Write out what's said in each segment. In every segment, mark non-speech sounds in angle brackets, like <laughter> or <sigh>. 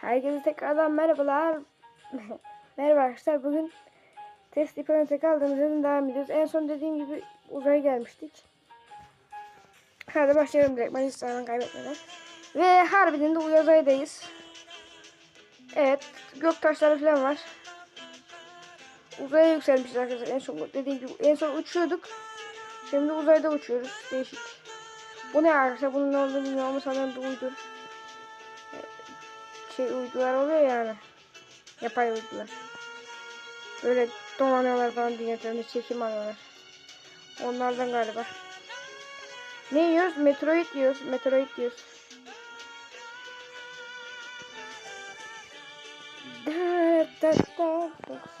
Herkese tekrardan merhabalar. <laughs> Merhaba arkadaşlar. Bugün test ipini tek aldığımız yerden devam ediyoruz. En son dediğim gibi uzaya gelmiştik. Hadi başlayalım direkt. Ben hiç kaybetmeden. Ve harbiden de uzaydayız. Evet. Gök taşları falan var. Uzaya yükselmişiz arkadaşlar. En son dediğim gibi en son uçuyorduk. Şimdi uzayda uçuyoruz. Değişik. Bu ne arkadaşlar? Bunun ne olduğunu bilmiyorum ama sanırım bir uydu şey uydular oluyor yani. Yapay uydular. Böyle dolanıyorlar falan dünyada çekim alıyorlar. Onlardan galiba. Ne yiyoruz? Metroid yiyoruz. Metroid yiyoruz.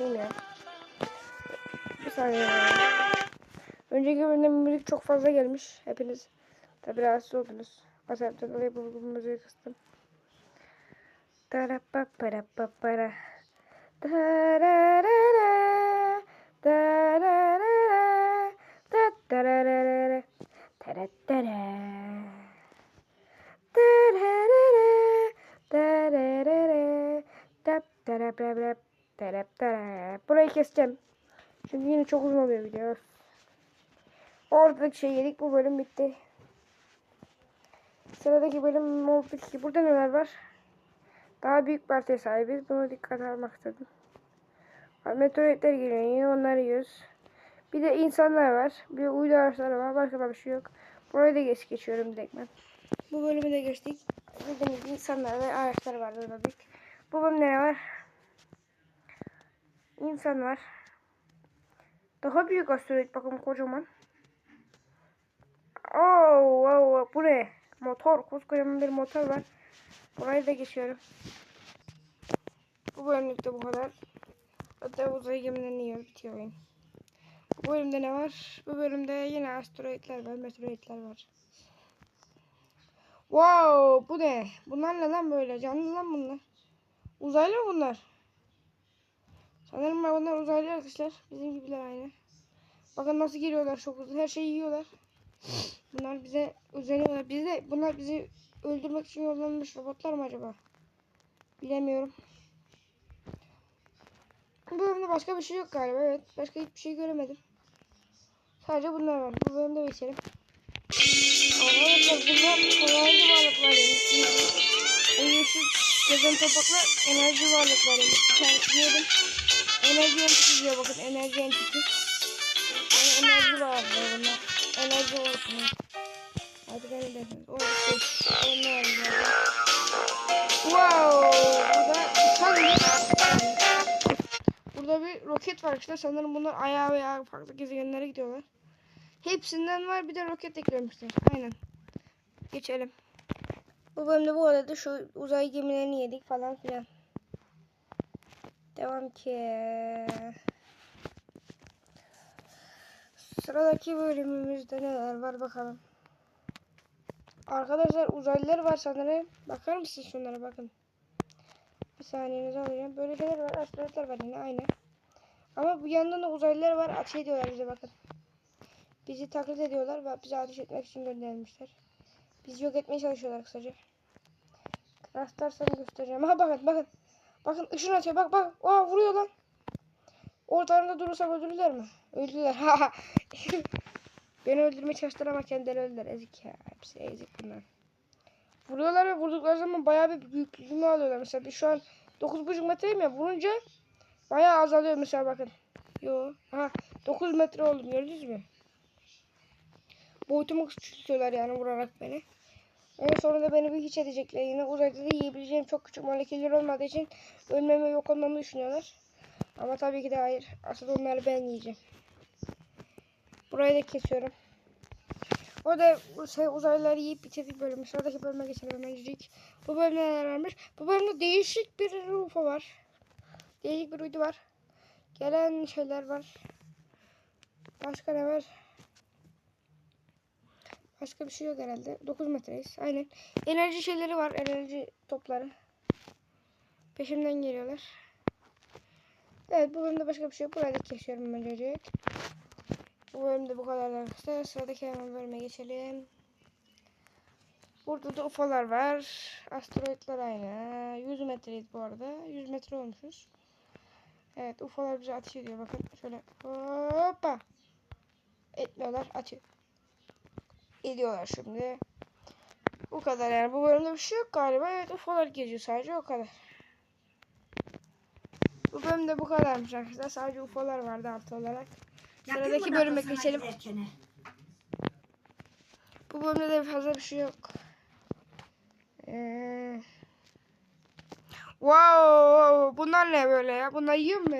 Bakayım ya. Bir saniye. Önceki bölümde müzik çok fazla gelmiş. Hepiniz tabi rahatsız oldunuz. Asaptan dolayı bu müziği kıstım. Para pa para pa para. Tararara, tararara. Tararara, tararara. Burayı keseceğim. Çünkü yine çok uzun oluyor video. Oradaki şey yedik bu bölüm bitti. Sıradaki bölüm oldu ki burada neler var? Daha büyük partiye sahibiz. Buna dikkat almak istedim. Meteoritler geliyor. Onları yiyoruz. Bir de insanlar var. Bir de uydu araçları var. Başka bir şey yok. Burayı da geç geçiyorum direkt ben. Bu bölümü de geçtik. Dediğimiz gibi insanlar ve araçlar var. Büyük. Bu bölümde ne var? İnsan var. Daha büyük asteroid bakın kocaman. Oo, oh, oh, bu ne? Motor. Koskocaman bir motor var. Burayı da geçiyorum. Bu bölümlükte bu kadar. Hatta uzay gemilerini yiyor bitiyor oyun. Bu bölümde ne var? Bu bölümde yine asteroidler var, meteoritler var. Wow, bu ne? Bunlar ne lan böyle? Canlı lan bunlar. Uzaylı mı bunlar? Sanırım bunlar uzaylı arkadaşlar. Bizim gibiler aynı. Bakın nasıl geliyorlar çok hızlı. Her şeyi yiyorlar. Bunlar bize özeniyorlar. Bize bunlar bizi öldürmek için yollanmış robotlar mı acaba? Bilemiyorum. Bu bölümde başka bir şey yok galiba. Evet. Başka hiçbir şey göremedim. Sadece bunlar var. Bu bölümde geçelim. Arkadaşlar bunlar enerji varlıkları. O yeşil gezen topaklar enerji varlıkları. Bir tane yedim. Enerji entiti diyor bakın. Enerji entiti. Yani enerji varlıkları bunlar. Enerji varlıkları. Hadi ben de şey. Onlar. Wow. Burada Burada bir roket var işte. Sanırım bunlar ayağa veya farklı gezegenlere gidiyorlar. Hepsinden var. Bir de roket eklemişler. Aynen. Geçelim. Bu bölümde bu arada şu uzay gemilerini yedik falan filan. Devam ki. Sıradaki bölümümüzde neler var bakalım. Arkadaşlar uzaylılar var sanırım. Bakar mısınız şunlara bakın. Bir saniyenizi alacağım. Böyle şeyler var. Asteroidler var yine aynı. Ama bu yandan da uzaylılar var. Ateş ediyorlar bize bakın. Bizi taklit ediyorlar ve bizi ateş etmek için gönderilmişler. Bizi yok etmeye çalışıyorlar kısaca. Rastlarsam göstereceğim. Ha bakın bakın. Bakın ışın açıyor. Bak bak. Aa vuruyor lan. Ortalarında durursam öldürürler mi? Öldüler. <laughs> Beni öldürmeye çalıştılar ama kendileri öldüler. Ezik ya. Hepsi ezik bunlar. Vuruyorlar ve vurdukları zaman bayağı bir büyüklüğünü alıyorlar. Mesela bir şu an 9,5 metreyim ya. Vurunca bayağı azalıyor mesela bakın. Yo. Ha 9 metre oldum gördünüz mü? Boyutumu küçültüyorlar yani vurarak beni. En sonunda beni bir hiç edecekler. Yine uzayda da yiyebileceğim çok küçük moleküller olmadığı için ölmemi yok olmamı düşünüyorlar. Ama tabii ki de hayır. Asıl onları ben yiyeceğim. Burayı da kesiyorum. O da şey, uzaylıları yiyip bitirdik bölümü. Sıradaki bölüme geçelim hemencik. Bu bölümde neler varmış? Bu bölümde değişik bir UFO var. Değişik bir uydu var. Gelen şeyler var. Başka ne var? Başka bir şey yok herhalde. 9 metreyiz. Aynen. Enerji şeyleri var. Enerji topları. Peşimden geliyorlar. Evet bu bölümde başka bir şey yok. Burayı da hemencik. Bu bölümde bu kadar arkadaşlar. Sıradaki hemen bölüme geçelim. Burada da UFO'lar var. Asteroidler aynı. 100 metreyiz bu arada. 100 metre olmuşuz. Evet UFO'lar bize ateş ediyor. Bakın şöyle. Hoppa. Etmiyorlar. Atıyor. Ediyorlar şimdi. Bu kadar yani. Bu bölümde bir şey yok galiba. Evet UFO'lar geziyor sadece o kadar. Bu bölümde bu kadarmış arkadaşlar. Sadece UFO'lar vardı artı olarak. Sıradaki bölüme geçelim. Bu bölümde de fazla bir şey yok. Ee... Wow, bunlar ne böyle ya? Bunlar yiyor mu?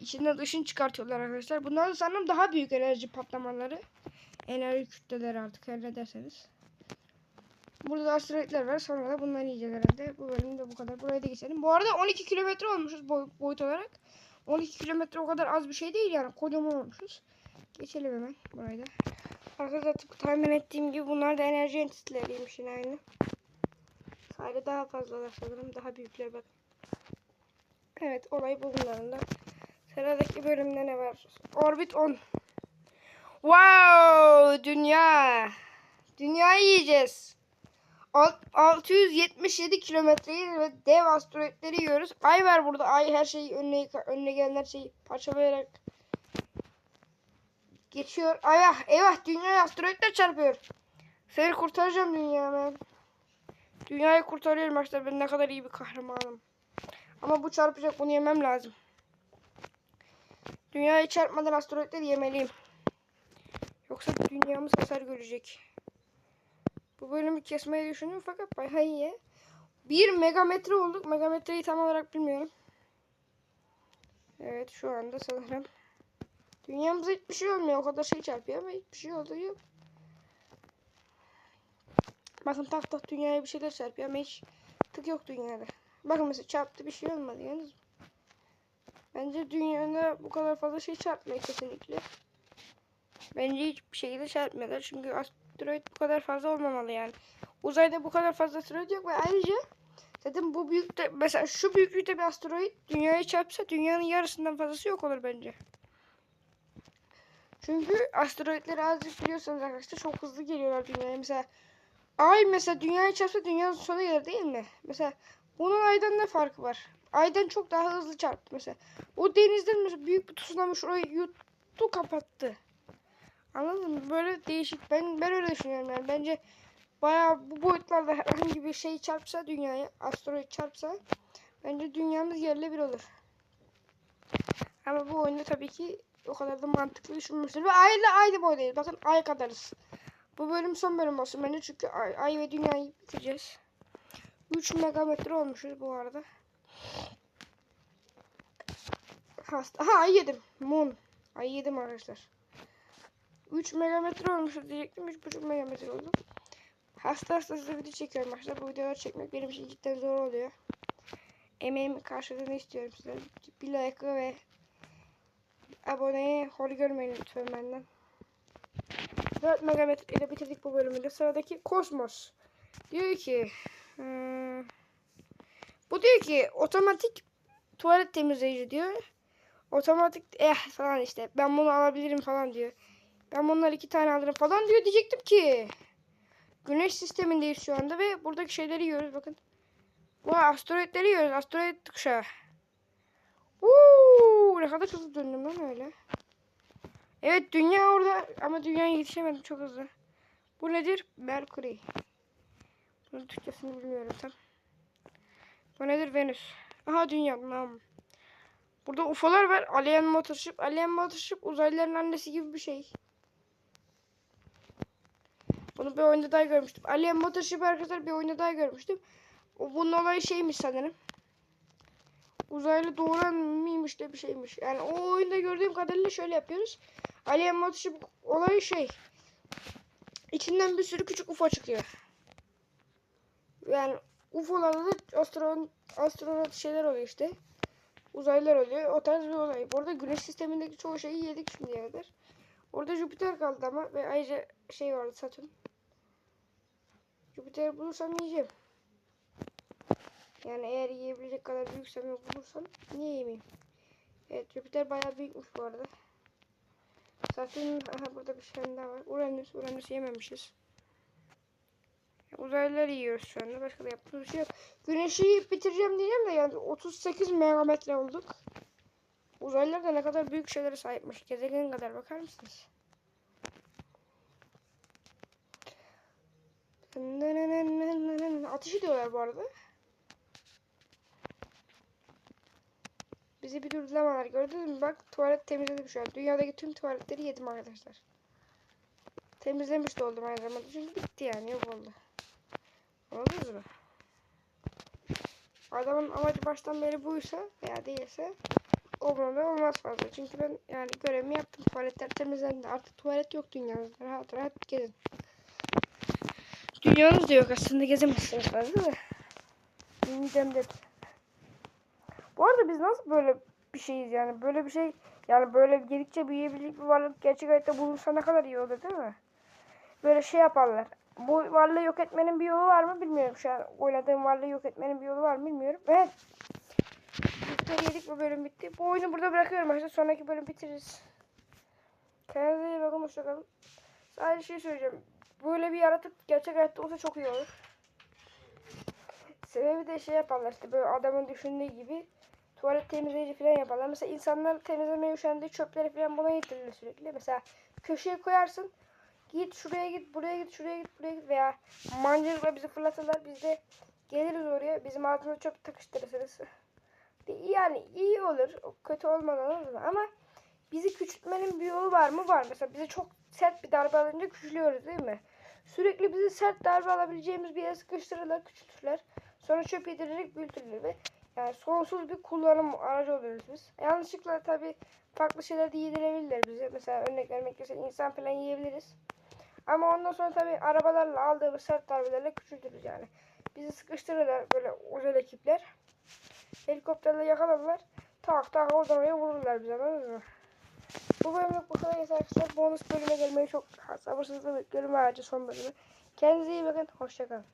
İçinden ışın çıkartıyorlar arkadaşlar. Bunlar sanırım daha büyük enerji patlamaları. Enerji kütleleri artık her ne derseniz. Burada da asteroidler var. Sonra da bunları yiyeceğiz herhalde. Bu bölümde bu kadar. Buraya da geçelim. Bu arada 12 kilometre olmuşuz boy, boyut olarak. 12 kilometre o kadar az bir şey değil yani. Kocaman olmuşuz. Geçelim hemen burayı da. Arkadaşlar tıpkı tahmin ettiğim gibi bunlar da enerji entiteleriymiş yine aynı. Sadece daha fazlalar sanırım. Daha büyükler bak. Evet olay bu bunların da. Sıradaki bölümde ne var? Orbit 10. Wow! Dünya. Dünyayı yiyeceğiz. Alt- 677 kilometreyi ve dev asteroidleri yiyoruz. Ay var burada. Ay her şeyi önüne, önüne gelen her şeyi parçalayarak geçiyor. Eyvah eyvah dünyaya asteroidler çarpıyor. Seni kurtaracağım dünya ben. Dünyayı kurtarıyorum arkadaşlar. Ben ne kadar iyi bir kahramanım. Ama bu çarpacak. Bunu yemem lazım. Dünyayı çarpmadan asteroidleri yemeliyim. Yoksa dünyamız hasar görecek. Bu bölümü kesmeyi düşündüm fakat bayağı iyi. 1 megametre olduk. Megametreyi tam olarak bilmiyorum. Evet şu anda sanırım. Dünyamıza hiçbir şey olmuyor. O kadar şey çarpıyor ama hiçbir şey oluyor yok. Bakın tak tak dünyaya bir şeyler çarpıyor ama hiç tık yok dünyada. Bakın mesela çarptı bir şey olmadı yalnız. Bence dünyada bu kadar fazla şey çarpmıyor kesinlikle. Bence hiçbir şekilde çarpmıyorlar. Çünkü asteroid bu kadar fazla olmamalı yani. Uzayda bu kadar fazla asteroid yok ve ayrıca zaten bu büyükte mesela şu büyüklükte bir asteroid dünyaya çarpsa dünyanın yarısından fazlası yok olur bence. Çünkü asteroidleri azıcık biliyorsanız arkadaşlar çok hızlı geliyorlar dünyaya. Mesela ay mesela dünyaya çarpsa dünyanın sonu gelir değil mi? Mesela bunun aydan ne farkı var? Aydan çok daha hızlı çarptı mesela. O denizden mesela büyük bir tsunami şurayı yuttu kapattı. Anladın mı? Böyle değişik. Ben ben öyle düşünüyorum yani. Bence bayağı bu boyutlarda herhangi bir şey çarpsa dünyaya, asteroid çarpsa bence dünyamız yerle bir olur. Ama bu oyunda tabii ki o kadar da mantıklı düşünmüştür. Ve ayla aynı boydayız. Bakın ay kadarız. Bu bölüm son bölüm olsun bence çünkü ay, ay ve dünyayı bitireceğiz. 3 megametre olmuşuz bu arada. Hasta. Ha ay yedim. Moon. Ay yedim arkadaşlar. 3 megametre olmuş diyecektim. 3,5 megametre oldu. Hasta hasta size video çekiyorum arkadaşlar. Bu videoları çekmek benim için cidden zor oluyor. Emeğimin karşılığını istiyorum size. Bir like ve aboneye hor görmeyin lütfen benden. 4 megametre ile bitirdik bu bölümü de. Sıradaki Kosmos. Diyor ki hmm, bu diyor ki otomatik tuvalet temizleyici diyor. Otomatik eh falan işte ben bunu alabilirim falan diyor. Ben bunları iki tane alırım falan diyor diyecektim ki. Güneş sistemindeyiz şu anda ve buradaki şeyleri yiyoruz bakın. Bu asteroidleri yiyoruz. Asteroid kuşağı. Uuu, ne kadar hızlı döndüm lan öyle. Evet dünya orada ama dünyaya yetişemedim çok hızlı. Bu nedir? Mercury. Bunun Türkçesini bilmiyorum tam. Bu nedir? Venüs. Aha dünya. Tamam. Burada UFO'lar var. Alien Mothership. Alien Mothership uzaylıların annesi gibi bir şey. Bunu bir oyunda daha görmüştüm. Alien Mothership arkadaşlar bir oyunda daha görmüştüm. O bunun olayı şeymiş sanırım. Uzaylı doğuran mıymış da bir şeymiş. Yani o oyunda gördüğüm kadarıyla şöyle yapıyoruz. Alien Mothership olayı şey. İçinden bir sürü küçük UFO çıkıyor. Yani UFO'larda da astronot, astronot şeyler oluyor işte. Uzaylılar oluyor. O tarz bir olay. Bu arada güneş sistemindeki çoğu şeyi yedik şimdiye kadar. Orada Jüpiter kaldı ama ve ayrıca şey vardı Satürn. Jüpiter bulursam yiyeceğim. Yani eğer yiyebilecek kadar büyüksem yok bulursam niye yemeyeyim? Evet Jüpiter bayağı büyükmüş bu arada. Satürn aha burada bir şey daha var. Uranüs, Uranüs yememişiz. Uzaylılar yiyoruz şu anda. Başka da yaptığımız şey yok. Güneşi bitireceğim diyeceğim de yani 38 megametre olduk. Uzaylılar da ne kadar büyük şeylere sahipmiş. Gezegen kadar bakar mısınız? Ateş ediyorlar bu arada. Bizi bir durduramalar gördünüz mü? Bak tuvalet temizledim şu an. Dünyadaki tüm tuvaletleri yedim arkadaşlar. Temizlemiş de oldum aynı zamanda. Çünkü bitti yani yok oldu. Anladınız mı? Adamın amacı baştan beri buysa veya değilse umurumda olmaz fazla. Çünkü ben yani görevimi yaptım. Tuvaletler temizlendi. Artık tuvalet yok dünyamızda. Rahat rahat gezin. Dünyanız da yok aslında gezemezsiniz fazla da. Midem de. Bu arada biz nasıl böyle bir şeyiz yani? Böyle bir şey yani böyle yedikçe büyüyebilecek bir varlık gerçek hayatta bulunsa ne kadar iyi olur değil mi? Böyle şey yaparlar. Bu varlığı yok etmenin bir yolu var mı bilmiyorum şu an. Oynadığım varlığı yok etmenin bir yolu var mı bilmiyorum. Evet. Yedik bu bölüm bitti. Bu oyunu burada bırakıyorum. Başta sonraki bölüm bitiririz. Kendinize iyi bakın. Hoşçakalın. Sadece şey söyleyeceğim. Böyle bir yaratık gerçek hayatta olsa çok iyi olur. Sebebi de şey yaparlar işte böyle adamın düşündüğü gibi tuvalet temizleyici falan yaparlar. Mesela insanlar temizlemeye üşendiği çöpleri falan buna getirirler sürekli. Mesela köşeye koyarsın. Git şuraya git, buraya git, şuraya git, buraya git veya mancınıkla bizi fırlatırlar. Biz de geliriz oraya. Bizim altımıza çöp takıştırırsınız. Yani iyi olur. Kötü olmadan olur? Ama bizi küçültmenin bir yolu var mı? Var. Mesela bize çok sert bir darbe alınca küçülüyoruz değil mi? Sürekli bizi sert darbe alabileceğimiz bir yere sıkıştırırlar, küçültürler. Sonra çöp yedirerek büyütürler ve yani sonsuz bir kullanım aracı oluyoruz biz. Yanlışlıkla tabii farklı şeyler de yedirebilirler bize. Mesela örnek vermek gerekirse insan falan yiyebiliriz. Ama ondan sonra tabii arabalarla aldığımız sert darbelerle küçültürüz yani. Bizi sıkıştırırlar böyle özel ekipler. Helikopterle yakalarlar. Tak tak oradan oraya vururlar bize anladınız mı? Bu bölümlük bu kadar yeter arkadaşlar. Bonus bölüme gelmeyi çok sabırsızlıkla bekliyorum. Ayrıca son bölümü. Kendinize iyi bakın. Hoşçakalın.